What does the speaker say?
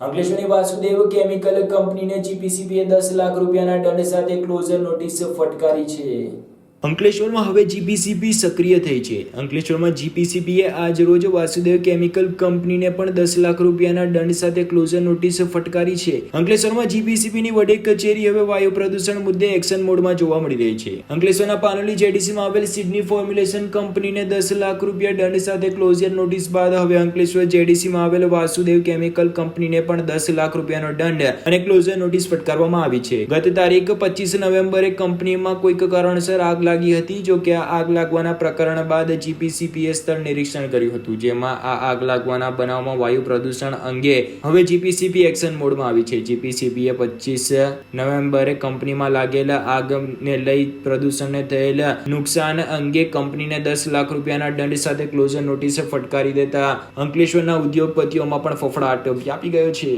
અંકલેશ્વરની Vasudev chemical કંપનીને જીપીસીબીએ દસ લાખ રૂપિયાના દંડ સાથે ક્લોઝર નોટિસ ફટકારી છે. અંકલેશ્વરમાં હવે જીપીસીબી સક્રિય થઈ છે. અંકલેશ્વરમાં જીપીસીબીએ આજ રોજ વાસુદેવ કેમિકલ કંપનીને પણ દસ લાખ રૂપિયાના દંડ સાથે ક્લોઝર નોટિસ ફટકારી છે. અંકલેશ્વરમાં જીપીસીબીની વડી કચેરી હવે વાયુ પ્રદૂષણ મુદ્દે એક્શન મોડમાં જોવા મળી રહી છે. અંકલેશ્વરના પાનોલી જેડીસીમાં આવેલ સિડની ફોર્મ્યુલેશન કંપનીને દસ લાખ રૂપિયા દંડ સાથે ક્લોઝર નોટિસ બાદ હવે અંકલેશ્વર જેડીસીમાં આવેલ વાસુદેવ કેમિકલ કંપનીને પણ દસ લાખ રૂપિયાનો દંડ અને ક્લોઝર નોટિસ ફટકારવામાં આવી છે. ગત તારીખ પચીસ નવેમ્બરે કંપનીમાં કોઈક કારણસર આગ લાગી હતી જો કે આ આગ લાગવાના પ્રકરણ બાદ જીપીસીપીએ સ્થળ નિરીક્ષણ કર્યું હતું, જેમાં આ આગ લાગવાના બનાવમાં વાયુ પ્રદૂષણ અંગે હવે જીપીસીપી એક્શન મોડમાં આવી છે. જીપીસીપીએ પચીસ નવેમ્બરે કંપનીમાં લાગેલા આગને લઈ પ્રદૂષણને થયેલા નુકસાન અંગે કંપનીને દસ લાખ રૂપિયાના દંડ સાથે ક્લોઝર નોટિસે ફટકારી દેતા અંકલેશ્વરના ઉદ્યોગપતિઓમાં પણ ફફડાટ વ્યાપી ગયો છે.